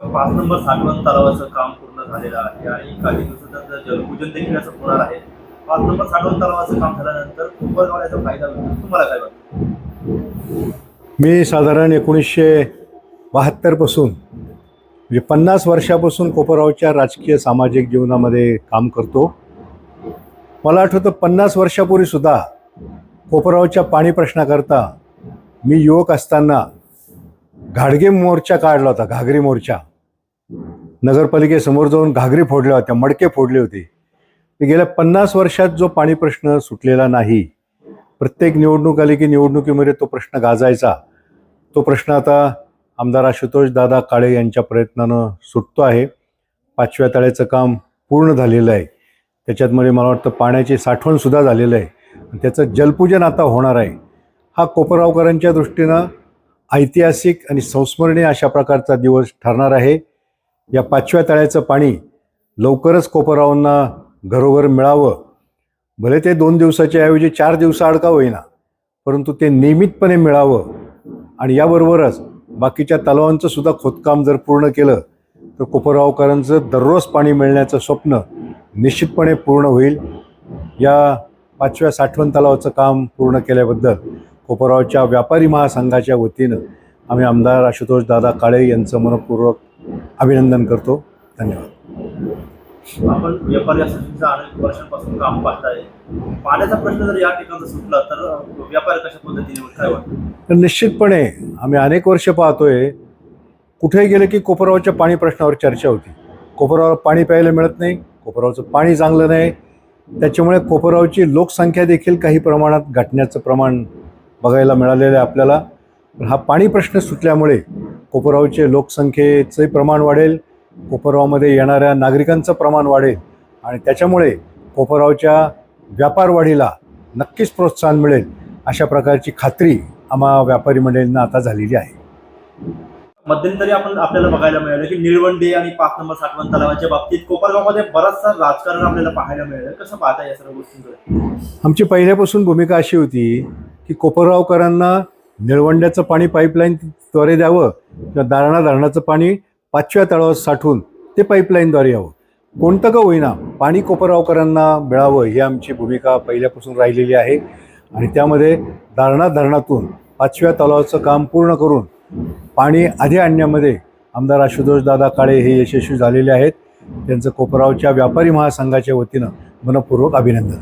पाच नंबर साठवण तलावाचं काम पूर्ण झालेलं आहे आणि काही दिवसात जलपूजन देखील असं होणार आहे. पाच नंबर साठवण तलावाचं काम झाल्यानंतर कोपरगावला फायदा होईल. तुम्हाला काय वाटतं? मी साधारण एकोणीसशे बहात्तरपासून म्हणजे पन्नास वर्षापासून कोपरगावच्या राजकीय सामाजिक जीवनामध्ये काम करतो. मला आठवतं पन्नास वर्षापूर्वीसुद्धा कोपरगावच्या पाणी प्रश्नाकरता मी युवक असताना घाडगे मोर्चा काढला होता घागरी मोर्चा. नगरपालिकेसमोर जाऊन घागरी फोडल्या होत्या मडके फोडले होते. गेल्या पन्नास वर्षात जो पाणी प्रश्न सुटलेला नाही प्रत्येक निवडणूक आली की निवडणुकीमध्ये तो प्रश्न गाजायचा. तो प्रश्न आता आमदार आशुतोष दादा काळे यांच्या प्रयत्नानं सुटतो आहे. पाचव्या तळ्याचं काम पूर्ण झालेलं आहे. त्याच्यातमध्ये मला वाटतं पाण्याची साठवणसुद्धा झालेलं आहे. त्याचं जलपूजन आता होणार आहे. हा कोपरगावकरांच्या दृष्टीनं ऐतिहासिक आणि संस्मरणीय अशा प्रकारचा दिवस ठरणार आहे. या पाचव्या तळ्याचं पाणी लवकरच कोपरावांना घरोघर मिळावं. भले ते दोन दिवसाच्या ऐवजी चार दिवसा अडका होईना परंतु ते नियमितपणे मिळावं. आणि याबरोबरच बाकीच्या तलावांचं सुद्धा खोदकाम जर पूर्ण केलं तर कोपरगावकरांचं दररोज पाणी मिळण्याचं स्वप्न निश्चितपणे पूर्ण होईल. या पाचव्या साठवण तलावाचं काम पूर्ण केल्याबद्दल कोपरगावच्या व्यापारी महासंघाच्या वतीनं आम्ही आमदार आशुतोष दादा काळे यांचं मनपूर्वक अभिनंदन करतो. धन्यवाद. आपण व्यापारी असोसिएशनचं अनेक वर्षांपासून काम पाहताय. पाण्याचा प्रश्न जर या ठिकाणचा सुटला तर व्यापारी कशा पद्धतीने? काय तर निश्चितपणे आम्ही अनेक वर्ष पाहतोय कुठेही गेले की कोपरावच्या पाणी प्रश्नावर चर्चा होती. कोपरावर पाणी प्यायला मिळत नाही कोपरावचं पाणी चांगलं नाही. त्याच्यामुळे कोपरावची लोकसंख्या देखील काही प्रमाणात घटण्याचं प्रमाण बघायला मिळालेलं आहे आपल्याला. हा पाणी प्रश्न सुटल्यामुळे कोपरावचे लोकसंख्येचे प्रमाण वाढेल कोपरावमध्ये येणाऱ्या नागरिकांचं प्रमाण वाढेल आणि त्याच्यामुळे कोपरावच्या व्यापार वाढीला नक्कीच प्रोत्साहन मिळेल अशा प्रकारची खात्री आम्हा व्यापारी मंडळींना आता झालेली आहे. मध्यंतरी आपण आपल्याला बघायला मिळालं की निळवंडे आणि पाच नंबर साठवण तलावाच्या बाबतीत कोपरगावमध्ये बराचसा राजकारण आपल्याला पाहायला मिळालं. कसं पाहता या सर्व गोष्टींकडे? आमची पहिल्यापासून भूमिका अशी होती की कोपरगावकरांना निळवंड्याचं पाणी पाईपलाईनद्वारे द्यावं किंवा दारणा धरणाचं पाणी पाचव्या तळावर साठवून ते पाईपलाईनद्वारे यावं. कोणतं का होईना पाणी कोपरगावकरांना मिळावं ही आमची भूमिका पहिल्यापासून राहिलेली आहे. आणि त्यामध्ये दारणा धरणातून पाचव्या तलावाचं काम पूर्ण करून पाणी आधी आणण्यामध्ये आमदार आशुतोष दादा काळे हे यशस्वी झालेले आहेत. त्यांचं कोपरावच्या व्यापारी महासंघाच्या वतीनं मनपूर्वक अभिनंदन.